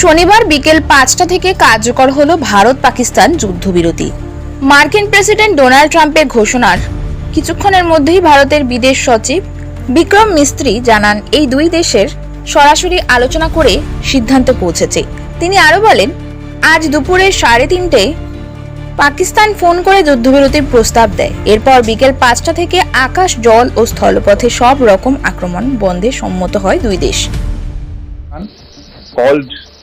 শনিবার বিকেল পাঁচটা থেকে কার্যকর হল ভারত পাকিস্তান যুদ্ধবিরতি। মার্কিন প্রেসিডেন্ট ডোনাল্ড ট্রাম্পের ঘোষণার কিছুক্ষণের মধ্যেই ভারতের বিদেশ সচিব বিক্রম মিস্ত্রি জানান, এই দুই দেশের সরাসরি আলোচনা করে সিদ্ধান্তে পৌঁছেছে। তিনি আরও বলেন, আজ দুপুরে সাড়ে তিনটে পাকিস্তান ফোন করে যুদ্ধবিরতির প্রস্তাব দেয়। এরপর বিকেল পাঁচটা থেকে আকাশ, জল ও স্থলপথে সব রকম আক্রমণ বন্ধে সম্মত হয় দুই দেশ। Called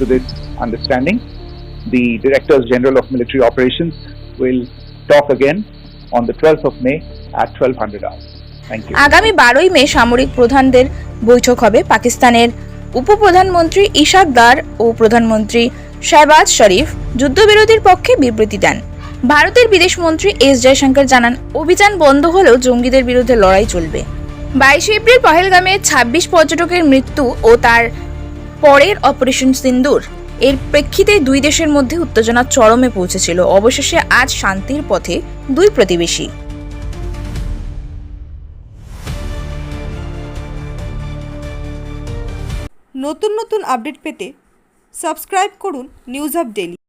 to this understanding. The Directors General of Military Operations will talk again on the 12th of May at 1200 hours. Thank you. আগামী বারোই মে সামরিক প্রধানদের বৈঠক হবে পাকিস্তানের উপপ্রধানমন্ত্রী ইশাক দার ও প্রধানমন্ত্রী শাহবাজ শরীফ যুদ্ধবিরতির পক্ষে বিবৃতি দেন ভারতের বিদেশমন্ত্রী এস জয়শঙ্কর জানান, অভিযান বন্ধ হলেও জঙ্গিদের বিরুদ্ধে লড়াই চলবে বাইশে এপ্রিল পহেলগামে ছাব্বিশ পর্যটকের মৃত্যু ও তার পরের অপারেশন সিন্দুর। এর প্রেক্ষিতে দুই দেশের মধ্যে উত্তেজনা চরমে পৌঁছেছিল। অবশেষে আজ শান্তির পথে দুই প্রতিবেশী। নতুন নতুন আপডেট পেতে সাবস্ক্রাইব করুন নিউজ আপ ডেলি